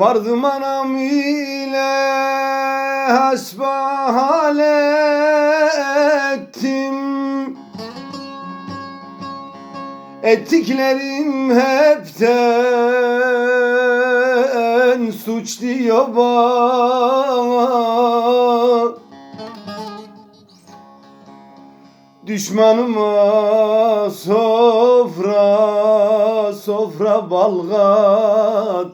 Vardım anam ile hasbihal ettim Ettiklerim hepten suç diyor bana. Düşmanıma sofra sofra balgattım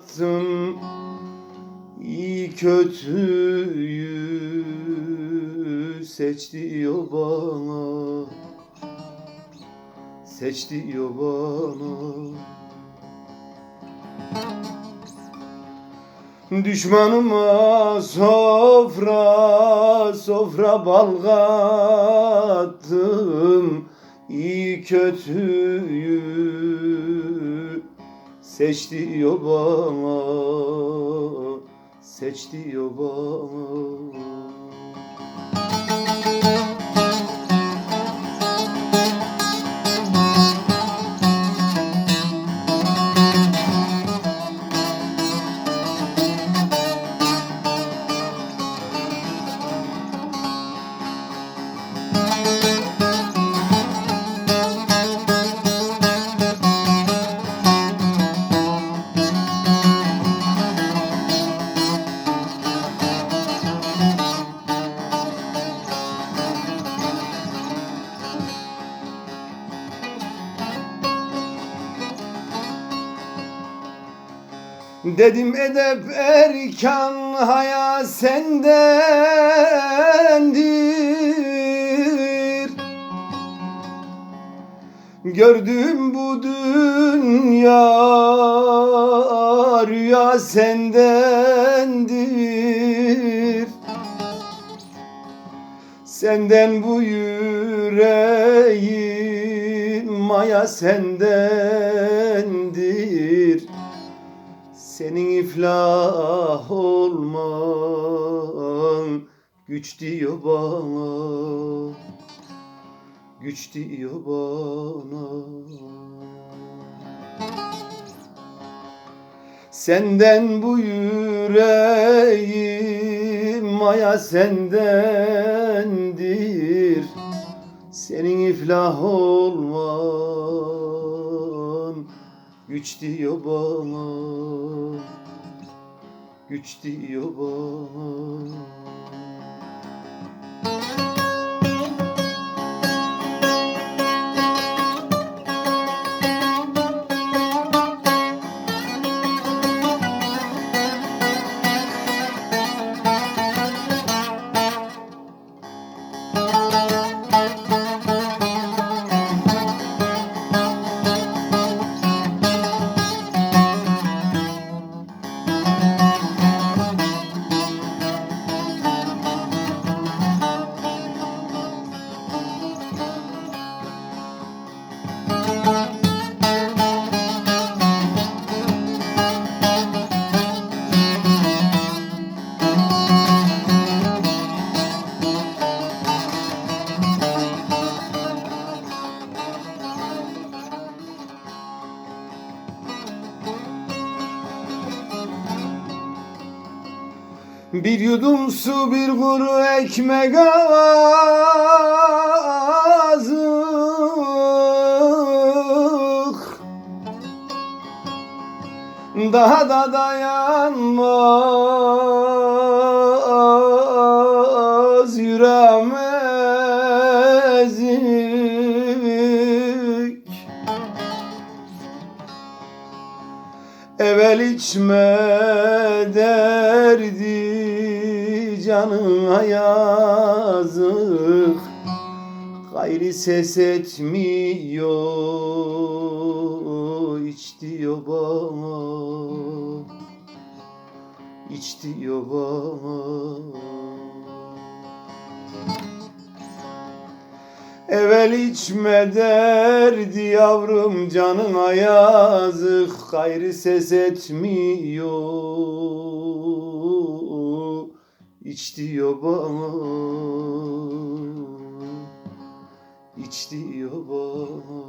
kötüyü seç diyor bana. Seç diyor bana. Düşmanıma sofra sofra balgattım İyi kötüyü seç diyor bana Seç diyor Dedim edep erkan haya sendendir. Gördüm bu dünya rüya sendendir. Senden bu yüreğim maya sendendir senin iflah olman güç diyor bana. Güç diyor bana. Senden bu yüreğim maya sendendir. Senin iflah olman güç diyor bana. Güç diyor bana Bir yudum su bir kuru ekmek azık Daha da dayanmaz Evvel içme derdi canına yazık. Gayri ses etmiyor iç diyor bana. İç diyor bana Evvel içme derdi yavrum canına yazık. Gayrı ses etmiyor. İç diyor bana İç diyor bana